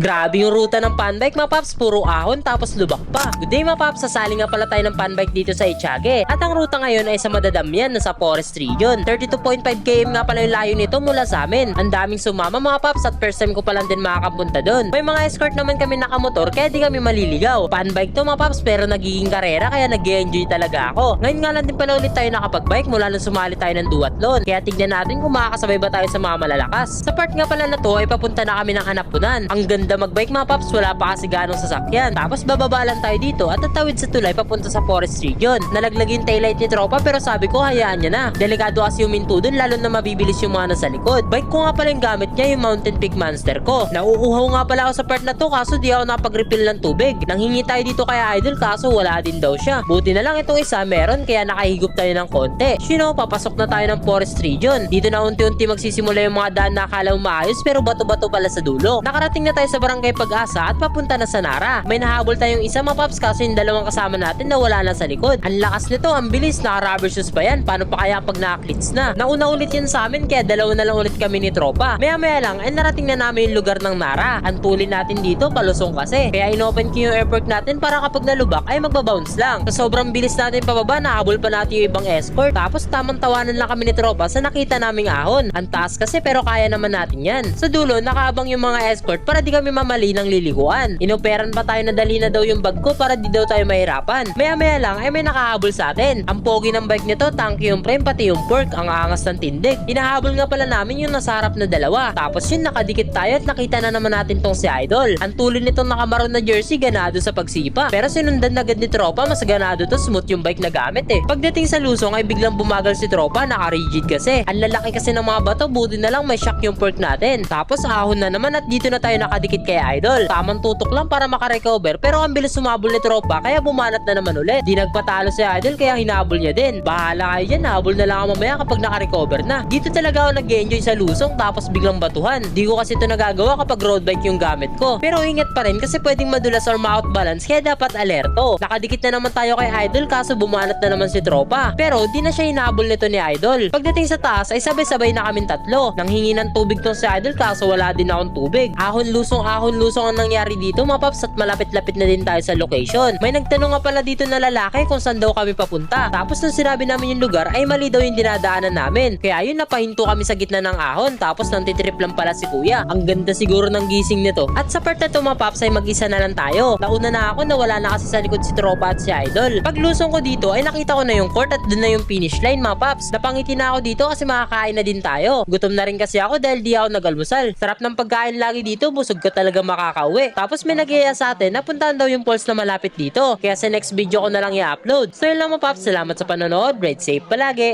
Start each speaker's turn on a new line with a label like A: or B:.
A: Grabe yung ruta ng panbike mga paps, puro ahon tapos lubak pa. Good day mga paps, sasali nga pala tayo ng panbike dito sa Echage. At ang ruta ngayon ay sa Madadamian na sa Forest Region. 32.5 km nga pala yung layo nito mula sa amin. Ang daming sumama mga paps at first time ko pa lang din makakapunta doon. May mga escort naman kami nakamotor kaya di kami maliligaw. Panbike to mga paps pero nagiging karera kaya nag enjoy talaga ako. Ngayon nga lang din pala ulit tayo nakapagbike mula nung sumali tayo ng duathlon. Kaya tignan natin kung makakasabay ba tayo sa mga malalakas. Sa part nga pala na to ay papunta na kami ng Anapunan. Ang ganda magbike mga paps, wala pa kasi ganong sasakyan. Tapos bababa lang tayo dito at tatawid sa tulay papunta sa Forest Region. Nalaglag yung taillight ni tropa pero sabi ko hayaan niya na. Delikado kasi yung minto dun lalo na mabibilis yung mga nasa likod. Bike ko nga pala yung gamit niya yung Mountain Peak Monster ko. Nauuhaw nga pala ako sa part na to kaso di ako napag-refill ng tubig. Nanghingi tayo dito kay Idol kaso wala din daw siya. Buti na lang itong isa meron kaya nakahigop tayo ng konti. Sino, papasok na tayo ng Forest Region. Dito na unti-unti magsisimula yung mga daan na akala maayos pero bato-bato pala sa dulo. Nakarating na tayo sa barangay Pag-asa at papunta na sa Nara. May nahabol tayong isa mga paps kasi yung dalawang kasama natin na wala na sa likod. Ang lakas nito, ang bilis, naka-rubber shoes pa yan. Paano pa kaya pag naka-clits na? Nauna ulit yan sa amin kaya dalawa na lang ulit kami ni tropa. Maya maya lang ay narating na namin yung lugar ng Nara. Ang tulin natin dito, palusong kasi. Kaya inopen ko yung airport natin para kapag nalubak ay magbabounce lang. Sa sobrang bilis natin pababa, nahabol pa natin yung ibang escort. Tapos tamang tawanan lang kami ni tropa sa nakita naming ahon. Ang taas kasi pero kaya naman natin yan. Sa dulo, nakaabang yung mga escort para di kami mamali ng liliguan. Inoperan pa tayo na dali na daw yung bag ko para di daw tayo mahirapan. Maya maya lang ay may nakahabol sa atin. Ang pogi ng bike nito, tanky yung frame pati yung fork, ang angas ng tindig. Hinahabol nga pala namin yung nasa harap na dalawa. Tapos yun nakadikit tayo at nakita na naman natin tong si Idol. Ang tulin nitong nakamaroon na jersey ganado sa pagsipa. Pero sinundan agad ni Tropa mas ganado to smooth yung bike na gamit eh. Pagdating sa lusong ay biglang bumagal si Tropa naka-rigid kasi. Ang lalaki kasi ng mga bato buti na lang may shock yung fork natin. Tapos ahon na naman at dito na tayo nakadikit kay Idol. Tamang tutok lang para makarecover pero ang bilis sumabol ni Tropa kaya bumanat na naman ulit. Di nagpatalo si Idol kaya hinabol niya din. Bahala kayo dyan, habol na lang ako mamaya kapag nakarecover na. Dito talaga ako nag-enjoy sa lusong tapos biglang batuhan. Di ko kasi ito nagagawa kapag road bike yung gamit ko. Pero ingat pa rin kasi pwedeng madulas or ma-outbalance kaya dapat alerto. Nakadikit na naman tayo kay Idol kaso bumanat na naman si Tropa. Pero di na siya hinabol nito ni Idol. Pagdating sa taas ay sabay-sabay na kaming tatlo. Nang hingi ng tubig tong si Idol kaso wala din akong tubig. Ahon lusong ahon lusong ang nangyari dito mga paps at malapit-lapit na din tayo sa location. May nagtanong nga pala dito na lalaki kung saan daw kami papunta. Tapos nung sinabi namin yung lugar ay mali daw yung dinadaanan namin. Kaya yun napahinto kami sa gitna ng ahon tapos nang titrip lang pala si kuya. Ang ganda siguro ng gising nito. At sa part na to mga paps ay mag-isa na lang tayo. Nauna na ako na wala na kasi sa likod si tropa at si idol. Paglusong ko dito ay nakita ko na yung court at dun na yung finish line mga paps. Napangiti na ako dito kasi makakain na din tayo. Gutom na rin kasi ako dahil di ako nagalmusal. Sarap ng pagkain lagi dito, busog ka talaga makakauwi. Tapos may nag sa atin na puntahan daw yung falls na malapit dito. Kaya sa next video ko na lang i-upload. So yun lang mga paps, salamat sa panonood. Ride safe palagi.